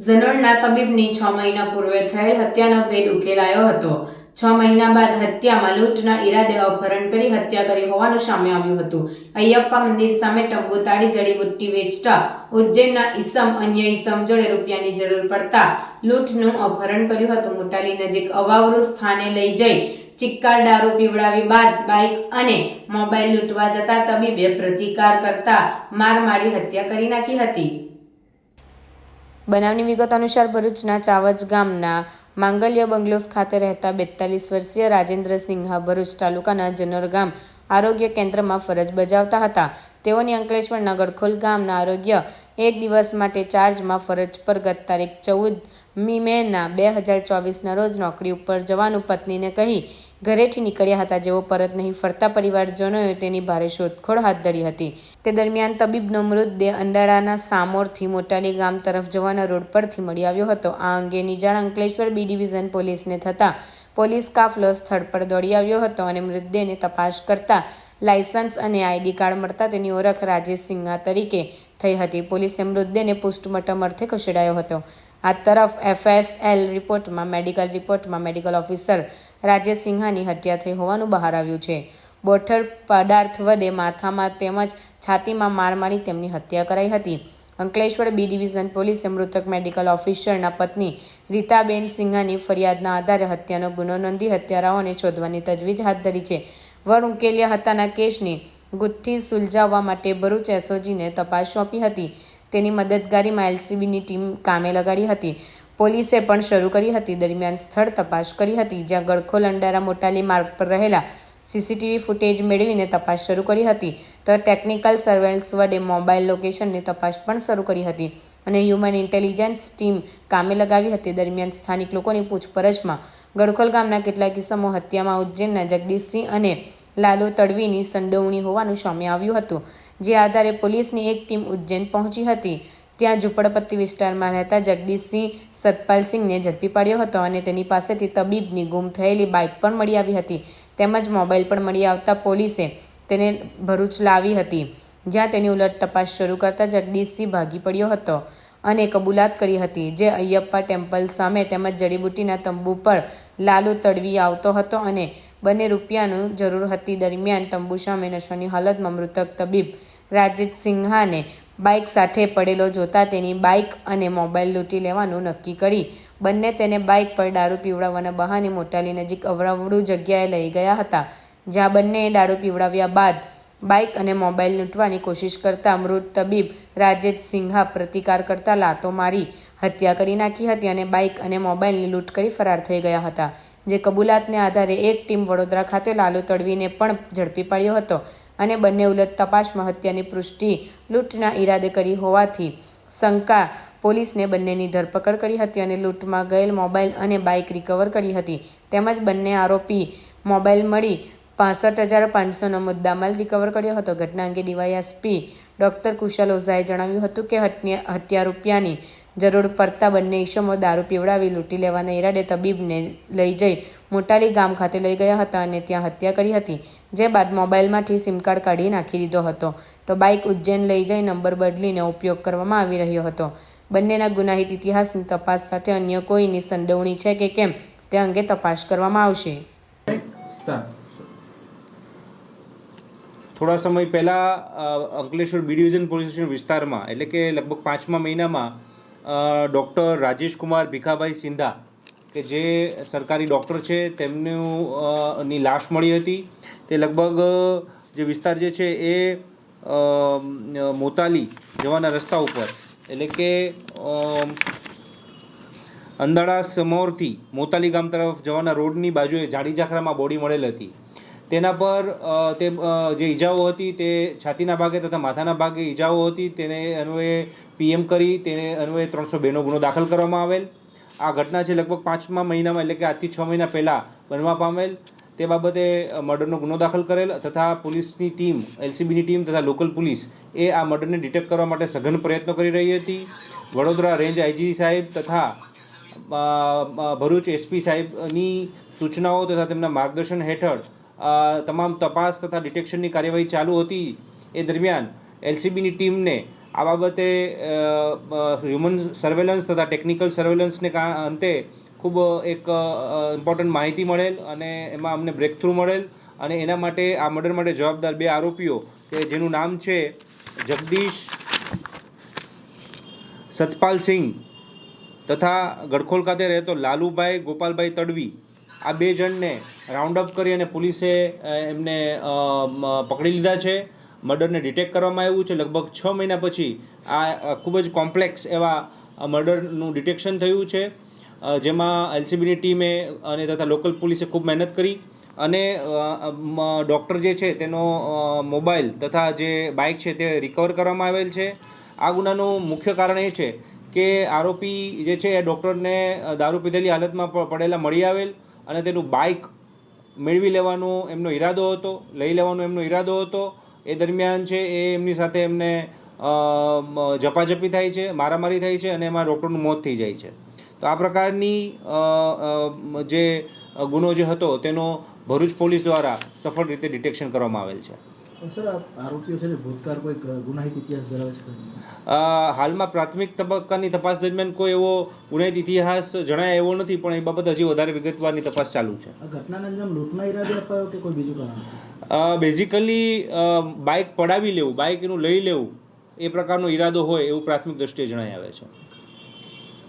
ઝનોડના તબીબની છ મહિના પૂર્વે થયેલ હત્યાનો ભેદ ઉકેલાયો હતો. છ મહિના બાદ હત્યામાં લૂંટના ઈરાદે અપહરણ કરી હત્યા કરી હોવાનું સામે આવ્યું હતું. અયપ્પા મંદિર સામે ટંબુ તાળી જડીબુટ્ટી વેચતા ઉજ્જૈનના ઈસમ અન્ય ઈસમ જોડે રૂપિયાની જરૂર પડતા લૂંટનું અપહરણ કર્યું હતું. મોટાલી નજીક અવાવરુ સ્થાને લઈ જઈ ચિક્કાર દારૂ પીવડાવી બાદ બાઇક અને મોબાઈલ લૂંટવા જતા તબીબે પ્રતિકાર કરતા માર મારી હત્યા કરી નાખી હતી. બનાવની વિગત અનુસાર ભરૂચના ચાવજ ગામના માંગલ્ય બંગલોસ ખાતે રહેતા બેતાલીસ વર્ષીય રાજેન્દ્ર સિંહા ભરૂચ તાલુકાના જનર ગામ આરોગ્ય કેન્દ્રમાં ફરજ બજાવતા હતા. તેઓની અંકલેશ્વરના ગડખોલ ગામના આરોગ્ય એક દિવસ માટે ચાર્જમાં ફરજ પર ગત તારીખ ચૌદ મી મેના બે હજાર ચોવીસના રોજ નોકરી ઉપર જવાનું પત્નીને કહી ઘરેથી નીકળ્યા હતા. જેઓ પરત નહીં ફરતા પરિવારજનોએ તેની ભારે શોધખોળ હાથ ધરી હતી. તે દરમિયાન તબીબનો મૃતદેહ અંડાળાના સામોરથી મોટાલી ગામ તરફ જવાના રોડ પરથી મળી આવ્યો હતો. આ અંગેની જાણ અંકલેશ્વર બી ડિવિઝન પોલીસને થતાં પોલીસ કાફલો સ્થળ પર દોડી આવ્યો હતો અને મૃતદેહની તપાસ કરતા લાયસન્સ અને આઈડી કાર્ડ મળતા તેની ઓળખ રાજેશ સિંઘા તરીકે થઈ હતી. પોલીસે મૃતદેહને પોસ્ટમોર્ટમ અર્થે ખસેડાયો હતો. આ તરફ એફએસએલ રિપોર્ટમાં, મેડિકલ રિપોર્ટમાં મેડિકલ ઓફિસર રાજેશ સિંહાની હત્યા થઈ હોવાનું બહાર આવ્યું છે. બોઠર પદાર્થ વડે માથામાં તેમજ છાતીમાં માર મારી તેમની હત્યા કરાઈ હતી. અંકલેશ્વર બી ડિવિઝન પોલીસે મૃતક મેડિકલ ઓફિસરના પત્ની રીતાબેન સિંહાની ફરિયાદના આધારે હત્યાનો ગુનો નોંધી હત્યારાઓને શોધવાની તજવીજ હાથ ધરી છે. વર ઉકેલ્યા હતાના કેસની ગુથ્થી સુલઝાવવા માટે ભરૂચ એસઓજીને તપાસ સોંપી હતી. તેની મદદગારીમાં એલસીબીની ટીમ કામે લગાડી હતી. પોલીસે પણ શરૂ કરી હતી. દરમિયાન સ્થળ તપાસ કરી હતી, જ્યાં ગળખોલ અંડારા મોટાલી માર્ગ પર રહેલા સીસીટીવી ફૂટેજ મેળવીને તપાસ શરૂ કરી હતી. તો ટેકનિકલ સર્વેલન્સ વડે મોબાઈલ લોકેશનની તપાસ પણ શરૂ કરી હતી અને હ્યુમન ઇન્ટેલિજન્સ ટીમ કામે લગાવી હતી. દરમિયાન સ્થાનિક લોકોની પૂછપરછમાં ગળખોલ ગામના કેટલાક કિસ્સામાં હત્યામાં ઉજ્જૈનના જગદીશસિંહ અને લાલુ તડવીની સંડોવણી હોવાનું સામે આવ્યું હતું, જે આધારે પોલીસની એક ટીમ ઉજ્જૈન પહોંચી હતી. ત્યાં ઝૂંપડપટ્ટી વિસ્તારમાં રહેતા જગદીશસિંહ સતપાલસિંહને ઝડપી પાડ્યો હતો અને તેની પાસેથી તબીબની ગુમ થયેલી બાઇક પણ મળી આવી હતી. તેમજ મોબાઈલ પણ મળી આવતા પોલીસે તેને ભરૂચ લાવી હતી. જ્યાં તેની ઉલટ તપાસ શરૂ કરતા જગદીશસિંહ ભાગી પડ્યો હતો અને કબૂલાત કરી હતી જે અયપ્પા ટેમ્પલ સામે તેમજ જડીબુટ્ટીના તંબુ પર લાલુ તડવી આવતો હતો અને બંને રૂપિયાનું જરૂર હતી દરમિયાન તંબુ સામે નશાની હાલતમાં મૃતક તબીબ રાજેશ સિંહાને બાઇક સાથે પડેલો જોતા તેની બાઇક અને મોબાઈલ લૂંટી લેવાનું નક્કી કરી. બંને તેને બાઇક પર દારૂ પીવડાવવાના બહાને મોટાલી નજીક અવરાવડું જગ્યાએ લઈ ગયા હતા, જ્યાં બંનેએ દારૂ પીવડાવ્યા બાદ બાઇક અને મોબાઈલ લૂંટવાની કોશિશ કરતા મૃત તબીબ રાજેશ સિંહા પ્રતિકાર કરતા લાતો મારી, હત્યા કરી નાખી હતી અને બાઇક અને મોબાઈલની લૂંટ કરી ફરાર થઈ ગયા હતા, જે કબૂલાતને આધારે એક ટીમ વડોદરા ખાતે લાલુ તડવીને પણ ઝડપી પાડ્યો હતો. અને બંને ઉલટ તપાસમાં હત્યાની પુષ્ટિ લૂંટના ઈરાદે કરી હોવાથી શંકા પોલીસને બંનેની ધરપકડ કરી હતી અને લૂંટમાં ગયેલ મોબાઈલ અને બાઇક રિકવર કરી હતી. તેમજ બંને આરોપી મોબાઈલ મળી પાસઠ હજાર પાંચસોનો મુદ્દામાલ રિકવર કર્યો હતો. ઘટના અંગે ડીવાયએસપી ડૉક્ટર કુશલ ઓઝાએ જણાવ્યું હતું કે હત્યા રૂપિયાની જરૂર પડતા બંને ઈસમો દારૂ પીવડાવી, લૂંટી લેવાના ઈરાદે તબીબને લઈ જઈ મોટાલી ગામ ખાતે લઈ ગયા હતા અને ત્યાં હત્યા કરી હતી, જે બાદ મોબાઈલમાંથી સિમ કાર્ડ કાઢી નાખી દીધો હતો. તો બાઇક ઉજ્જૈન લઈ જઈ નંબર બદલીને ઉપયોગ કરવામાં આવી રહ્યો હતો. બંનેના ગુનાહિત ઇતિહાસની તપાસ સાથે અન્ય કોઈની સંડોવણી છે કે કેમ, તે અંગે તપાસ કરવામાં આવશે. થોડા સમય પહેલાં Ankleshwar B division police station વિસ્તારમાં, એટલે કે લગભગ પાંચમા મહિનામાં ડૉક્ટર રાજેશકુમાર ભીખાભાઈ સિંધા, કે જે સરકારી ડૉક્ટર છે, તેમનું ની લાશ મળી હતી. તે લગભગ, જે વિસ્તાર જે છે એ મોતાલી જવાના રસ્તા ઉપર. એટલે કે અંદાળા સમોરથી મોતાલી ગામ તરફ જવાના રોડની બાજુએ જાડી ઝાખરામાં બોડી મળેલ હતી. તેના પર તે જે ઈજાઓ હતી તે છાતીના ભાગે તથા માથાના ભાગે ઈજાઓ હતી. તેને અન્વયે પીએમ કરી તેને અન્વયે ત્રણસો બેનો ગુનો દાખલ કરવામાં આવેલ. આ ઘટના છે લગભગ પાંચમા મહિનામાં એટલે કે આજથી છ મહિના પહેલાં બનવા પામેલ. તે બાબતે મર્ડરનો ગુનો દાખલ કરેલ તથા પોલીસની ટીમ, એલસીબીની ટીમ તથા લોકલ પોલીસ એ આ મર્ડરને ડિટેક્ટ કરવા માટે સઘન પ્રયત્નો કરી રહી હતી. વડોદરા રેન્જ આઈજી સાહેબ તથા ભરૂચ એસપી સાહેબની સૂચનાઓ તથા તેમના માર્ગદર્શન હેઠળ તમામ તપાસ તથા ડિટેક્શનની કાર્યવાહી ચાલુ હતી. એ દરમિયાન એલસીબીની ટીમને આ બાબતે હ્યુમન સર્વેલન્સ તથા ટેકનિકલ સર્વેલન્સને અંતે ખૂબ એક ઇમ્પોર્ટન્ટ માહિતી મળેલ અને એમાં અમને બ્રેક થ્રુ મળેલ અને એના માટે આ મર્ડર માટે જવાબદાર બે આરોપીઓ કે જેનું નામ છે જગદીશ સતપાલ સિંહ તથા ગડખોલ ખાતે રહેતો લાલુભાઈ ગોપાલભાઈ તડવી. આ બે જણને રાઉન્ડ અપ કરી અને પોલીસે એમને પકડી લીધા છે. મર્ડરને ડિટેક્ટ કરવામાં આવ્યું છે. લગભગ છ મહિના પછી આ ખૂબ જ કોમ્પ્લેક્સ એવા મર્ડરનું ડિટેક્શન થયું છે. જેમાં એલસીબીની ટીમે અને તથા લોકલ પોલીસે ખૂબ મહેનત કરી અને ડૉક્ટર જે છે તેનો મોબાઈલ તથા જે બાઇક છે તે રિકવર કરવામાં આવેલ છે. આ ગુનાનું મુખ્ય કારણ એ છે કે આરોપી જે છે એ ડૉક્ટરને દારૂ પીધેલી હાલતમાં પડેલા મળી આવેલ અને તેનું બાઇક મેળવી લેવાનો એમનો ઈરાદો હતો, લઈ લેવાનો એમનો ઈરાદો હતો એ દરમિયાન છે એ એમની સાથે એમને જપાજપી થાય છે, મારામારી થાય છે અને એમાં ડૉક્ટરનું મોત થઈ જાય છે. તો આ પ્રકારની જે ગુનો જે હતો તેનો ભરૂચ પોલીસ દ્વારા સફળ રીતે ડિટેક્શન કરવામાં આવેલ છે. હાલમાં પ્રાથમિક તબક્કાની તપાસ દરમિયાન કોઈ એવો ગુનાહિત ઇતિહાસ જણાય એવો નથી પણ એ બાબત હજી વધારે વિગતવારની તપાસ ચાલુ છે? બેઝિકલી બાઇક પડાવી લેવું બાઇક એનું લઈ લેવું એ પ્રકારનો ઈરાદો હોય એવું પ્રાથમિક દ્રષ્ટિએ જણાય આવે છે.